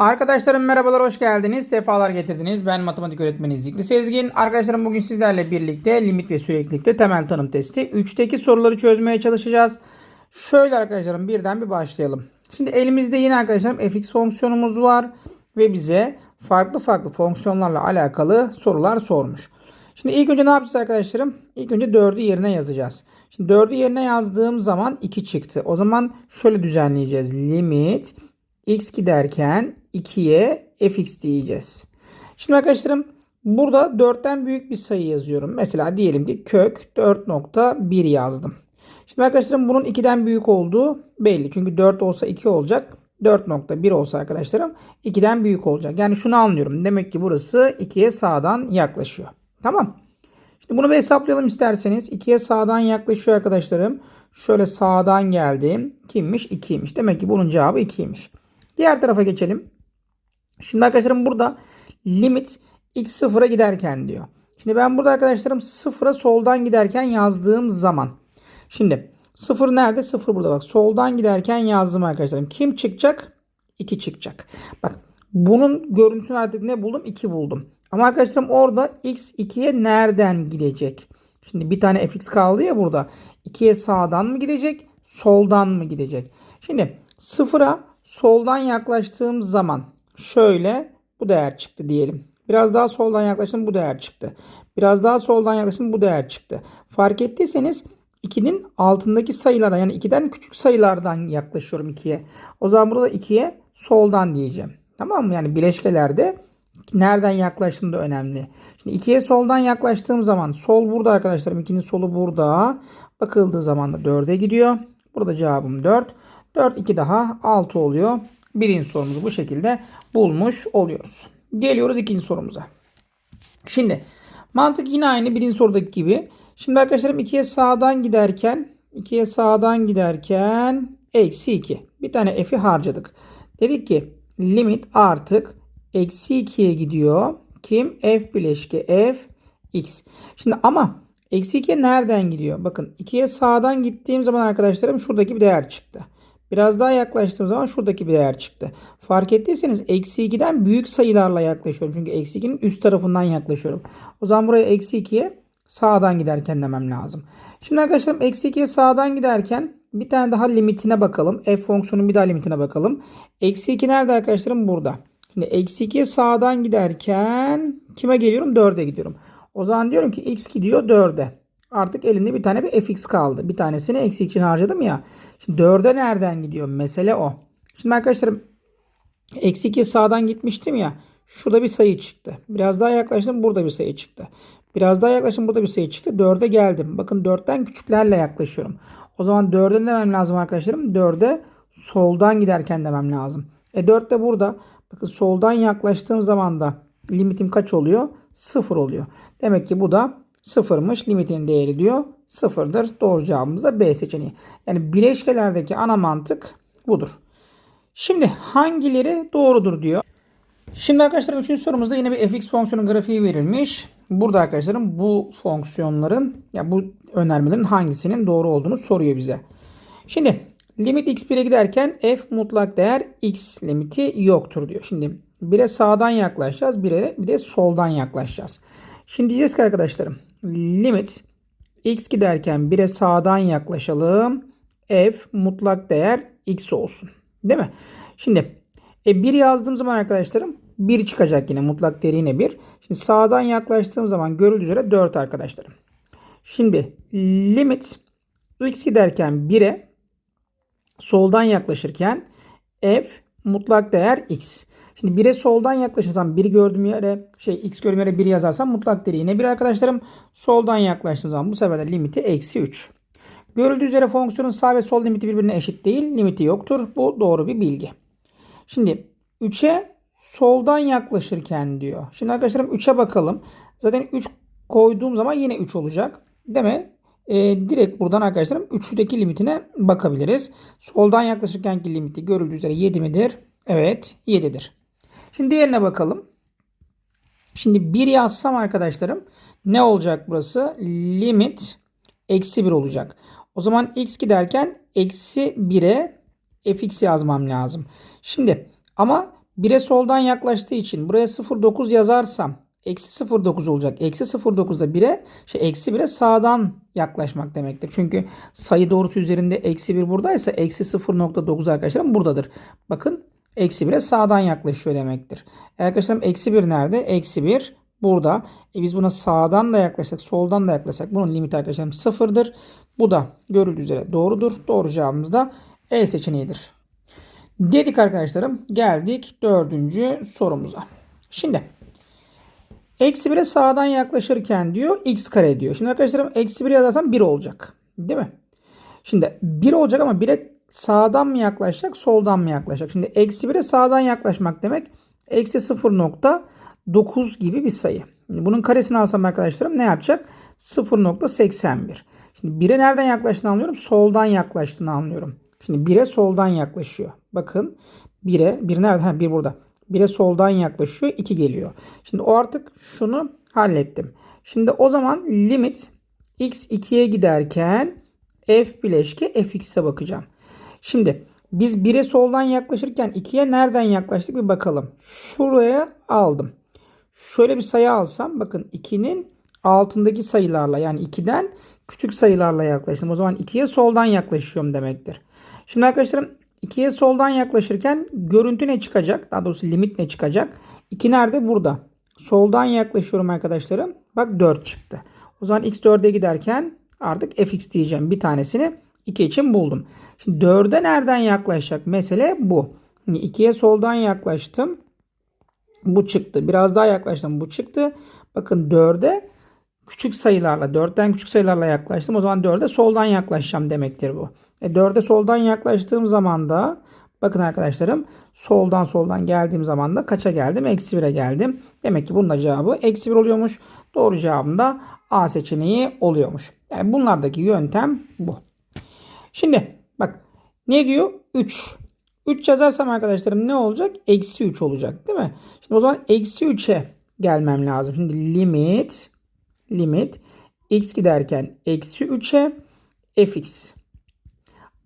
Arkadaşlarım merhabalar hoş geldiniz. Sefalar getirdiniz. Ben matematik öğretmeni Zikri Sezgin. Arkadaşlarım bugün sizlerle birlikte limit ve süreklilikte temel tanım testi 3'teki soruları çözmeye çalışacağız. Şöyle arkadaşlarım birden bir başlayalım. Şimdi elimizde yine arkadaşlarım fx fonksiyonumuz var ve bize farklı farklı fonksiyonlarla alakalı sorular sormuş. Şimdi ilk önce ne yapacağız arkadaşlarım? İlk önce 4'ü yerine yazacağız. Şimdi 4'ü yerine yazdığım zaman 2 çıktı. O zaman şöyle düzenleyeceğiz. Limit x giderken 2'ye fx diyeceğiz. Şimdi arkadaşlarım burada 4'ten büyük bir sayı yazıyorum. Mesela diyelim ki kök 4.1 yazdım. Şimdi arkadaşlarım bunun 2'den büyük olduğu belli. Çünkü 4 olsa 2 olacak. 4.1 olsa arkadaşlarım 2'den büyük olacak. Yani şunu anlıyorum. Demek ki burası 2'ye sağdan yaklaşıyor. Tamam. Şimdi bunu bir hesaplayalım isterseniz. 2'ye sağdan yaklaşıyor arkadaşlarım. Şöyle sağdan geldim. Kimmiş? 2'ymiş. Demek ki bunun cevabı 2'ymiş. Diğer tarafa geçelim. Şimdi arkadaşlarım burada limit x sıfıra giderken diyor. Şimdi ben burada arkadaşlarım sıfıra soldan giderken yazdığım zaman. Şimdi sıfır nerede? Sıfır burada bak. Soldan giderken yazdım arkadaşlarım. Kim çıkacak? 2 çıkacak. Bak bunun görüntüsünü artık ne buldum? 2 buldum. Ama arkadaşlarım orada x 2'ye nereden gidecek? Şimdi bir tane fx kaldı ya burada. 2'ye sağdan mı gidecek? Soldan mı gidecek? Şimdi sıfıra soldan yaklaştığım zaman şöyle bu değer çıktı diyelim. Biraz daha soldan yaklaştım bu değer çıktı. Biraz daha soldan yaklaştım bu değer çıktı. Fark ettiyseniz 2'nin altındaki sayılara yani 2'den küçük sayılardan yaklaşıyorum 2'ye. O zaman burada 2'ye soldan diyeceğim. Tamam mı? Yani bileşkelerde nereden yaklaştığım da önemli. Şimdi 2'ye soldan yaklaştığım zaman sol burada arkadaşlarım. 2'nin solu burada. Bakıldığı zaman da 4'e gidiyor. Burada cevabım 4. 4 2 daha 6 oluyor. Birinci sorumuzu bu şekilde bulmuş oluyoruz. Geliyoruz ikinci sorumuza. Şimdi mantık yine aynı birinci sorudaki gibi. Şimdi arkadaşlarım 2'ye sağdan giderken 2'ye sağdan giderken eksi 2. Bir tane f'i harcadık. Dedik ki limit artık eksi 2'ye gidiyor. Kim? F bileşke f x. Şimdi ama eksi 2'ye nereden gidiyor? Bakın 2'ye sağdan gittiğim zaman arkadaşlarım şuradaki bir değer çıktı. Biraz daha yaklaştığım zaman şuradaki bir değer çıktı. Fark ettiyseniz eksi 2'den büyük sayılarla yaklaşıyorum. Çünkü eksi 2'nin üst tarafından yaklaşıyorum. O zaman buraya eksi 2'ye sağdan giderken demem lazım. Şimdi arkadaşlar eksi 2'ye sağdan giderken bir tane daha limitine bakalım. F fonksiyonun bir daha limitine bakalım. Eksi 2 nerede arkadaşlarım? Burada. Şimdi eksi 2'ye sağdan giderken kime geliyorum? 4'e gidiyorum. O zaman diyorum ki x gidiyor 4'e. Artık elimde bir tane bir fx kaldı. Bir tanesini eksi için harcadım ya. Şimdi 4'e nereden gidiyor? Mesele o. Şimdi arkadaşlarım eksi 2 sağdan gitmiştim ya. Şurada bir sayı çıktı. Biraz daha yaklaştım. Burada bir sayı çıktı. Biraz daha yaklaştım. Burada bir sayı çıktı. 4'e geldim. Bakın 4'ten küçüklerle yaklaşıyorum. O zaman 4'e demem lazım arkadaşlarım. 4'e soldan giderken demem lazım. E 4 de burada. Bakın soldan yaklaştığım zaman da limitim kaç oluyor? 0 oluyor. Demek ki bu da sıfırmış. Limitin değeri diyor sıfırdır. Doğru cevabımız da B seçeneği. Yani bileşkelerdeki ana mantık budur. Şimdi hangileri doğrudur diyor. Şimdi arkadaşlar 3. sorumuzda yine bir fx fonksiyonu grafiği verilmiş. Burada arkadaşlarım bu fonksiyonların ya bu önermelerin hangisinin doğru olduğunu soruyor bize. Şimdi limit x1'e giderken f mutlak değer x limiti yoktur diyor. Şimdi 1'e sağdan yaklaşacağız. 1'e bir de soldan yaklaşacağız. Şimdi diyeceğiz ki arkadaşlarım limit x giderken 1'e sağdan yaklaşalım. f mutlak değer x olsun. Değil mi? Şimdi e, 1 yazdığım zaman arkadaşlarım 1 çıkacak yine mutlak değeri yine 1. Şimdi sağdan yaklaştığım zaman görüldüğü üzere 4 arkadaşlarım. Şimdi limit x giderken 1'e soldan yaklaşırken f mutlak değer x. Şimdi 1'e soldan yaklaşırsam 1 gördüğüm yere şey x gördüğüm yere 1 yazarsam mutlak değeri yine 1 arkadaşlarım. Soldan yaklaştığım zaman bu sefer de limiti eksi 3. Görüldüğü üzere fonksiyonun sağ ve sol limiti birbirine eşit değil. Limiti yoktur. Bu doğru bir bilgi. Şimdi 3'e soldan yaklaşırken diyor. Şimdi arkadaşlarım 3'e bakalım. Zaten 3 koyduğum zaman yine 3 olacak. Mi? Ee, direkt buradan arkadaşlarım 3'teki limitine bakabiliriz. Soldan yaklaşırkenki limiti görüldüğü üzere 7 midir? Evet 7'dir. Şimdi diğerine bakalım. Şimdi 1 yazsam arkadaşlarım ne olacak burası? Limit eksi 1 olacak. O zaman x giderken eksi 1'e fx yazmam lazım. Şimdi ama 1'e soldan yaklaştığı için buraya 0,9 yazarsam eksi 0,9 olacak. Eksi 0,9 da 1'e şey eksi 1'e sağdan yaklaşmak demektir. Çünkü sayı doğrusu üzerinde eksi 1 buradaysa eksi 0,9 arkadaşlarım buradadır. Bakın eksi 1'e sağdan yaklaşıyor demektir. E arkadaşlarım eksi 1 nerede? Eksi 1 burada. E biz buna sağdan da yaklaşsak soldan da yaklaşsak bunun limiti arkadaşlarım sıfırdır. Bu da görüldüğü üzere doğrudur. Doğru cevabımız da E seçeneğidir. Dedik arkadaşlarım. Geldik dördüncü sorumuza. Şimdi eksi 1'e sağdan yaklaşırken diyor x kare diyor. Şimdi arkadaşlarım eksi 1 yazarsam 1 olacak. Değil mi? Şimdi 1 olacak ama 1'e sağdan mı yaklaşacak soldan mı yaklaşacak? Şimdi eksi 1'e sağdan yaklaşmak demek eksi 0.9 gibi bir sayı. Şimdi bunun karesini alsam arkadaşlarım ne yapacak? 0.81. Şimdi 1'e nereden yaklaştığını anlıyorum? Soldan yaklaştığını anlıyorum. Şimdi 1'e soldan yaklaşıyor. Bakın 1'e 1 nerede? Ha 1 burada. 1'e soldan yaklaşıyor. 2 geliyor. Şimdi o artık şunu hallettim. Şimdi o zaman limit x 2'ye giderken f bileşke fx'e bakacağım. Şimdi biz 1'e soldan yaklaşırken 2'ye nereden yaklaştık bir bakalım. Şuraya aldım. Şöyle bir sayı alsam bakın 2'nin altındaki sayılarla yani 2'den küçük sayılarla yaklaştım. O zaman 2'ye soldan yaklaşıyorum demektir. Şimdi arkadaşlarım 2'ye soldan yaklaşırken görüntü ne çıkacak? Daha doğrusu limit ne çıkacak? 2 nerede? Burada. Soldan yaklaşıyorum arkadaşlarım. Bak 4 çıktı. O zaman x 4'e giderken artık fx diyeceğim. Bir tanesini 2 için buldum. Şimdi 4'e nereden yaklaşacak? Mesele bu. Şimdi 2'ye soldan yaklaştım. Bu çıktı. Biraz daha yaklaştım. Bu çıktı. Bakın 4'e küçük sayılarla 4'ten küçük sayılarla yaklaştım. O zaman 4'e soldan yaklaşacağım demektir bu. E 4'e soldan yaklaştığım zaman da bakın arkadaşlarım soldan soldan geldiğim zaman da kaça geldim? Eksi 1'e geldim. Demek ki bunun da cevabı eksi 1 oluyormuş. Doğru cevabım da A seçeneği oluyormuş. Yani bunlardaki yöntem bu. Şimdi bak ne diyor? 3. 3 yazarsam arkadaşlarım ne olacak? Eksi 3 olacak değil mi? Şimdi o zaman eksi 3'e gelmem lazım. Şimdi limit limit x giderken eksi 3'e fx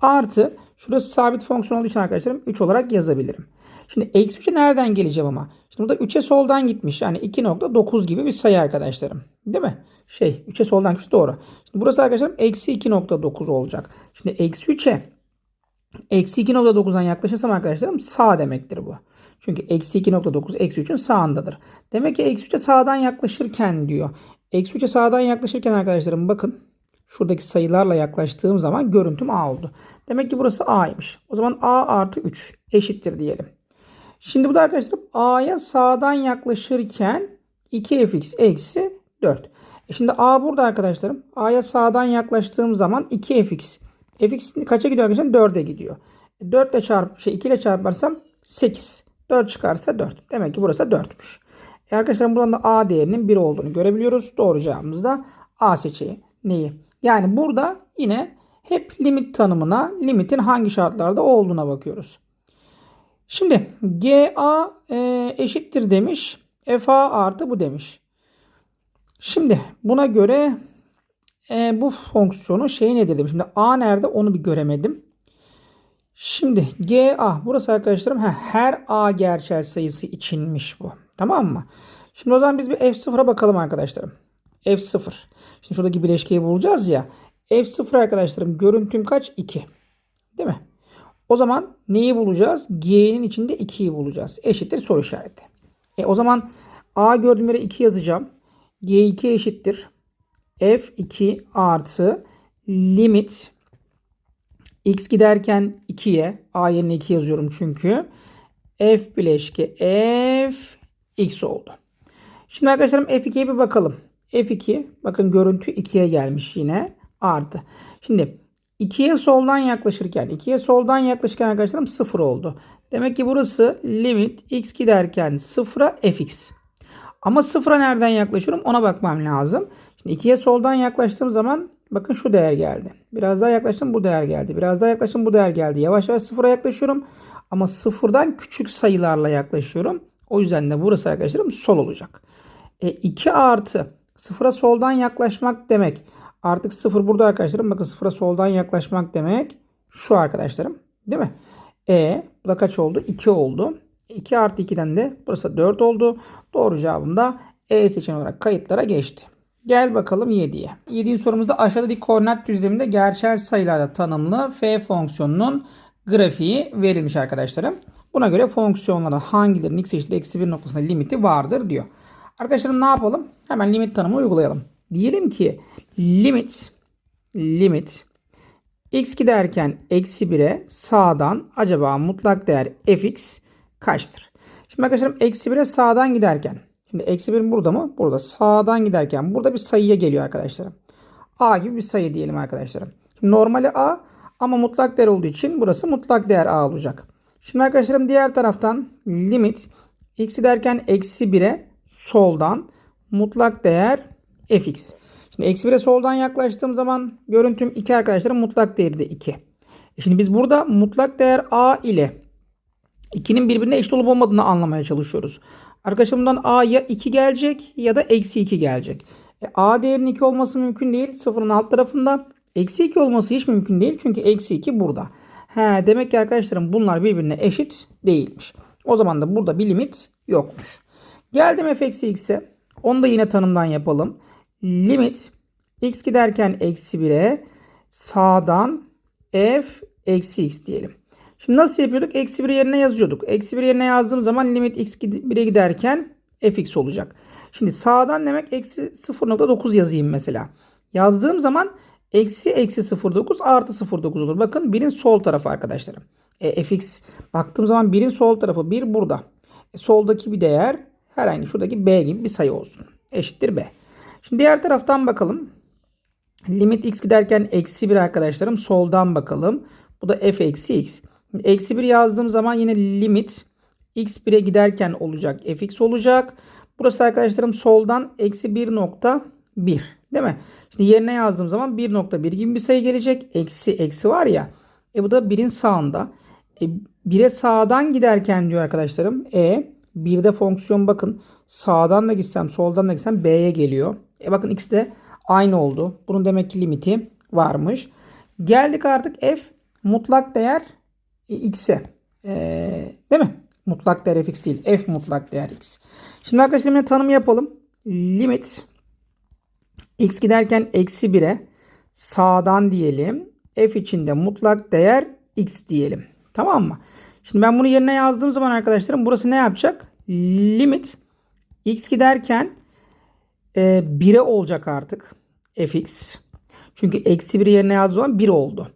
artı şurası sabit fonksiyon olduğu için arkadaşlarım 3 olarak yazabilirim. Şimdi eksi 3'e nereden geleceğim ama? Şimdi burada 3'e soldan gitmiş. Yani 2.9 gibi bir sayı arkadaşlarım. Değil mi? Şey 3'e soldan gitmiş doğru. Şimdi burası arkadaşlarım eksi 2.9 olacak. Şimdi eksi 3'e eksi 2.9'dan yaklaşırsam arkadaşlarım sağ demektir bu. Çünkü eksi 2.9 eksi 3'ün sağındadır. Demek ki eksi 3'e sağdan yaklaşırken diyor. Eksi 3'e sağdan yaklaşırken arkadaşlarım bakın. Şuradaki sayılarla yaklaştığım zaman görüntüm A oldu. Demek ki burası A'ymış. O zaman A artı 3 eşittir diyelim. Şimdi bu da arkadaşlar A'ya sağdan yaklaşırken 2fx eksi 4. E şimdi A burada arkadaşlarım. A'ya sağdan yaklaştığım zaman 2fx. fx kaça gidiyor arkadaşlar? 4'e gidiyor. 4 ile çarp şey 2 ile çarparsam 8. 4 çıkarsa 4. Demek ki burası 4'müş. E arkadaşlar buradan da A değerinin 1 olduğunu görebiliyoruz. Doğru cevabımız da A seçeneği. Neyi? Yani burada yine hep limit tanımına, limitin hangi şartlarda olduğuna bakıyoruz. Şimdi GA e, eşittir demiş. FA artı bu demiş. Şimdi buna göre e, bu fonksiyonun şeyi nedir demiş. Şimdi A nerede onu bir göremedim. Şimdi GA burası arkadaşlarım he, her A gerçel sayısı içinmiş bu. Tamam mı? Şimdi o zaman biz bir F0'a bakalım arkadaşlarım. F0. Şimdi şuradaki bileşkeyi bulacağız ya. F0 arkadaşlarım görüntüm kaç? 2. Değil mi? O zaman neyi bulacağız? G'nin içinde 2'yi bulacağız. Eşittir soru işareti. E o zaman A gördüğüm yere 2 yazacağım. G2 eşittir. F2 artı limit x giderken 2'ye A yerine 2 yazıyorum çünkü. F bileşke F x oldu. Şimdi arkadaşlarım F2'ye bir bakalım. F2 bakın görüntü 2'ye gelmiş yine artı. Şimdi 2'ye soldan yaklaşırken 2'ye soldan yaklaşırken arkadaşlarım 0 oldu. Demek ki burası limit x giderken 0'a fx. Ama 0'a nereden yaklaşıyorum ona bakmam lazım. Şimdi 2'ye soldan yaklaştığım zaman bakın şu değer geldi. Biraz daha yaklaştım bu değer geldi. Biraz daha yaklaştım bu değer geldi. Yavaş yavaş 0'a yaklaşıyorum. Ama 0'dan küçük sayılarla yaklaşıyorum. O yüzden de burası arkadaşlarım sol olacak. E, 2 artı 0'a soldan yaklaşmak demek. Artık 0 burada arkadaşlarım. Bakın 0'a soldan yaklaşmak demek. Şu arkadaşlarım. Değil mi? E bu da kaç oldu? 2 oldu. 2 artı 2'den de burası 4 oldu. Doğru cevabım da E seçeneği olarak kayıtlara geçti. Gel bakalım 7'ye. 7. sorumuzda aşağıda dik koordinat düzleminde gerçel sayılarla tanımlı f fonksiyonunun grafiği verilmiş arkadaşlarım. Buna göre fonksiyonların hangilerinin x eşittir eksi 1 noktasında limiti vardır diyor. Arkadaşlarım ne yapalım? Hemen limit tanımı uygulayalım. Diyelim ki limit limit x giderken eksi 1'e sağdan acaba mutlak değer fx kaçtır? Şimdi arkadaşlarım eksi 1'e sağdan giderken şimdi eksi 1 burada mı? Burada sağdan giderken burada bir sayıya geliyor arkadaşlarım. a gibi bir sayı diyelim arkadaşlarım. Şimdi normali a ama mutlak değer olduğu için burası mutlak değer a olacak. Şimdi arkadaşlarım diğer taraftan limit x giderken eksi 1'e soldan mutlak değer fx. Şimdi eksi 1'e soldan yaklaştığım zaman görüntüm 2 arkadaşlarım mutlak değeri de 2. E Şimdi biz burada mutlak değer a ile 2'nin birbirine eşit olup olmadığını anlamaya çalışıyoruz. Arkadaşlar bundan a ya 2 gelecek ya da eksi 2 gelecek. E, a değerinin 2 olması mümkün değil. Sıfırın alt tarafında. Eksi 2 olması hiç mümkün değil. Çünkü eksi 2 burada. He, demek ki arkadaşlarım bunlar birbirine eşit değilmiş. O zaman da burada bir limit yokmuş. Geldim f eksi x'e. Onu da yine tanımdan yapalım. Limit x giderken eksi 1'e sağdan f eksi x diyelim. Şimdi nasıl yapıyorduk? Eksi 1 yerine yazıyorduk. Eksi 1 yerine yazdığım zaman limit x 1'e giderken fx olacak. Şimdi sağdan demek eksi 0.9 yazayım mesela. Yazdığım zaman eksi eksi 0.9 artı 0.9 olur. Bakın 1'in sol tarafı arkadaşlarım. E, fx baktığım zaman 1'in sol tarafı 1 burada. E, soldaki bir değer herhangi şuradaki b gibi bir sayı olsun. Eşittir b. Şimdi diğer taraftan bakalım. Limit x giderken eksi 1 arkadaşlarım. Soldan bakalım. Bu da f eksi x. Eksi 1 yazdığım zaman yine limit x 1'e giderken olacak. fx olacak. Burası arkadaşlarım soldan eksi 1.1 değil mi? Şimdi yerine yazdığım zaman 1.1 gibi bir sayı gelecek. Eksi eksi var ya. E bu da 1'in sağında. E, 1'e sağdan giderken diyor arkadaşlarım. E 1'de fonksiyon bakın. Sağdan da gitsem soldan da gitsem b'ye geliyor. E bakın ikisi de aynı oldu. Bunun demek ki limiti varmış. Geldik artık f mutlak değer x'e. Ee, değil mi? Mutlak değer fx değil. F mutlak değer x. Şimdi arkadaşlar yine tanım yapalım. Limit x giderken eksi 1'e sağdan diyelim. F içinde mutlak değer x diyelim. Tamam mı? Şimdi ben bunu yerine yazdığım zaman arkadaşlarım burası ne yapacak? Limit x giderken e, 1'e olacak artık. fx. Çünkü eksi 1 yerine yazdığım zaman 1 oldu.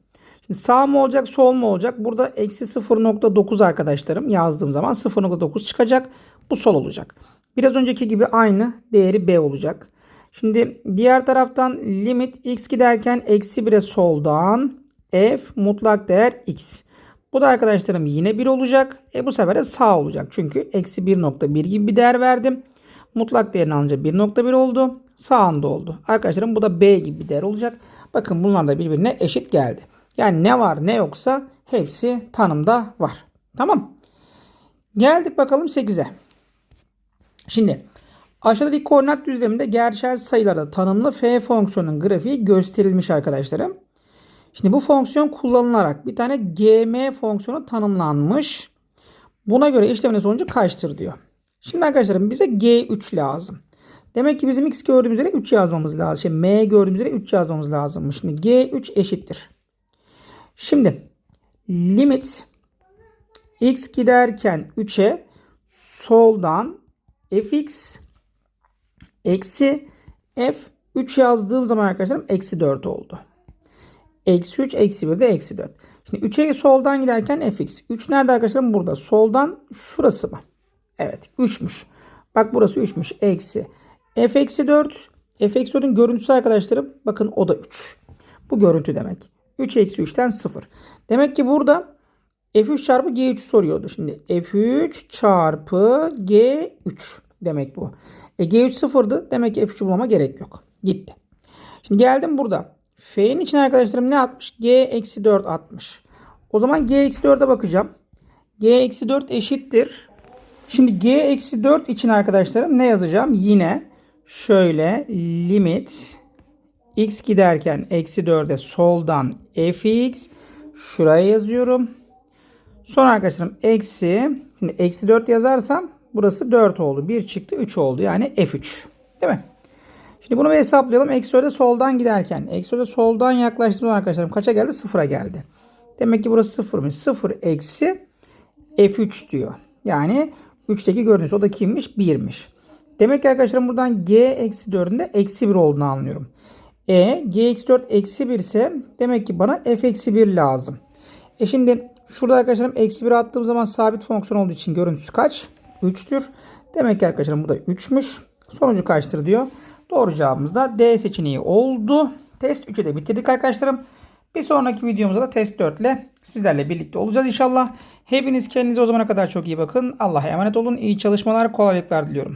Şimdi sağ mı olacak sol mu olacak? Burada eksi 0.9 arkadaşlarım yazdığım zaman 0.9 çıkacak. Bu sol olacak. Biraz önceki gibi aynı değeri b olacak. Şimdi diğer taraftan limit x giderken eksi 1'e soldan f mutlak değer x. Bu da arkadaşlarım yine 1 olacak. E bu sefer de sağ olacak. Çünkü eksi 1.1 gibi bir değer verdim. Mutlak değerini alınca 1.1 oldu. Sağında oldu. Arkadaşlarım bu da b gibi bir değer olacak. Bakın bunlar da birbirine eşit geldi. Yani ne var ne yoksa hepsi tanımda var. Tamam. Geldik bakalım 8'e. Şimdi aşağıdaki koordinat düzleminde gerçel sayılarda tanımlı f fonksiyonun grafiği gösterilmiş arkadaşlarım. Şimdi bu fonksiyon kullanılarak bir tane gm fonksiyonu tanımlanmış. Buna göre işlemin sonucu kaçtır diyor. Şimdi arkadaşlarım bize g3 lazım. Demek ki bizim x gördüğümüz üzere 3 yazmamız lazım. Şey, m gördüğümüz üzere 3 yazmamız lazım. Şimdi g3 eşittir. Şimdi limit x giderken 3'e soldan fx eksi f 3 yazdığım zaman arkadaşlarım eksi 4 oldu. Eksi 3 eksi 1 de eksi 4. Şimdi 3'e soldan giderken fx. 3 nerede arkadaşlarım? Burada. Soldan şurası mı? Evet 3'müş. Bak burası 3'müş. Eksi. f eksi 4. f eksi 4'ün görüntüsü arkadaşlarım. Bakın o da 3. Bu görüntü demek. 3 eksi 3'ten 0. Demek ki burada f3 çarpı g3 soruyordu. Şimdi f3 çarpı g3 demek bu. E, g3 sıfırdı. Demek ki f3'ü bulmama gerek yok. Gitti. Şimdi geldim burada. F'nin için arkadaşlarım ne atmış? G eksi 4 atmış. O zaman G eksi 4'e bakacağım. G eksi 4 eşittir. Şimdi G eksi 4 için arkadaşlarım ne yazacağım? Yine şöyle limit x giderken eksi 4'e soldan fx şuraya yazıyorum. Sonra arkadaşlarım eksi Şimdi eksi 4 yazarsam burası 4 oldu. 1 çıktı 3 oldu. Yani F3. Değil mi? Şimdi bunu bir hesaplayalım. Eksi 4'e soldan giderken. Eksi 4'e soldan yaklaştığım arkadaşlarım kaça geldi? 0'a geldi. Demek ki burası 0'mış. 0 eksi F3 diyor. Yani 3'teki gördüğünüz o da kimmiş? 1'miş. Demek ki arkadaşlarım buradan G eksi 4'ün de eksi 1 olduğunu anlıyorum. E G eksi 4 eksi 1 ise demek ki bana F eksi 1 lazım. E şimdi şurada arkadaşlarım eksi 1 attığım zaman sabit fonksiyon olduğu için görüntüsü kaç? 3'tür. Demek ki arkadaşlarım bu da 3'müş. Sonucu kaçtır diyor. Doğru cevabımız da D seçeneği oldu. Test 3'ü de bitirdik arkadaşlarım. Bir sonraki videomuzda da test 4 ile sizlerle birlikte olacağız inşallah. Hepiniz kendinize o zamana kadar çok iyi bakın. Allah'a emanet olun. İyi çalışmalar, kolaylıklar diliyorum.